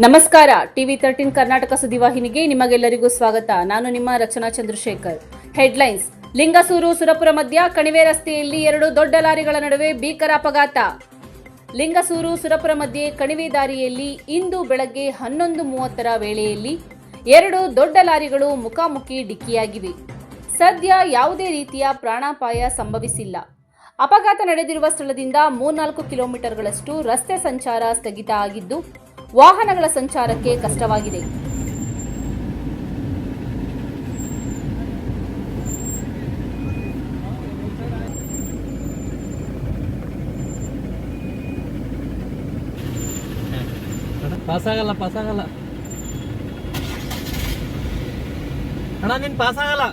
ನಮಸ್ಕಾರ. TV thirteen Karnataka ಸುದ್ದಿವಾಹಿನಿಗೆ ನಿಮಗೆಲ್ಲರಿಗೂ ಸ್ವಾಗತ. ನಾನು ನಿಮ್ಮ ರಚನಾ ಚಂದ್ರಶೇಖರ್. ಹೆಡ್ಲೈನ್ಸ್. ಲಿಂಗಸೂರು ಸುರಪುರ ಮಧ್ಯ ಕಣಿವೆ ರಸ್ತೆಯಲ್ಲಿ ಎರಡು ದೊಡ್ಡ ಲಾರಿಗಳ ನಡುವೆ ಭೀಕರ ಅಪಘಾತ. ಲಿಂಗಸೂರು ಸುರಪುರ ಮಧ್ಯೆ ಕಣಿವೆ ದಾರಿಯಲ್ಲಿ ಇಂದು ಬೆಳಗ್ಗೆ ಹನ್ನೊಂದು ಮೂವತ್ತರ ವೇಳೆಯಲ್ಲಿ ಎರಡು ದೊಡ್ಡ ಲಾರಿಗಳು ಮುಖಾಮುಖಿ ಡಿಕ್ಕಿಯಾಗಿವೆ. ಸದ್ಯ ಯಾವುದೇ ರೀತಿಯ ಪ್ರಾಣಾಪಾಯ ಸಂಭವಿಸಿಲ್ಲ. ಅಪಘಾತ ನಡೆದಿರುವ ಸ್ಥಳದಿಂದ ಮೂರ್ನಾಲ್ಕು ಕಿಲೋಮೀಟರ್ಗಳಷ್ಟು ರಸ್ತೆ ಸಂಚಾರ ಸ್ಥಗಿತ ಆಗಿದ್ದು ವಾಹನಗಳ ಸಂಚಾರಕ್ಕೆ ಕಷ್ಟವಾಗಿದೆ. ಪಾಸ್ ಪಾಸಾಗಲ್ಲ. ಪಾಸ್ ಆಗಲ್ಲ ಅಣ್ಣ, ನೀನ್ ಪಾಸ್ ಆಗಲ್ಲ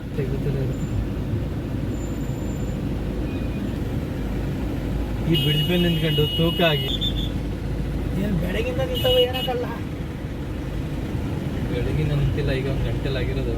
ಈ ಮೇಲೆ ನಿಂತ್ಕೊಂಡು ತೂಕ ಆಗಿ. ಏನ್ ಬೆಳಗಿಂದ ನಿಂತವ ಏನಕ್ಕಲ್ಲ? ಬೆಳಗಿನ ನಿಂತಿಲ್ಲ ಈಗ ಒಂದು ಗಂಟೆಲ್ಲ ಆಗಿರೋದು.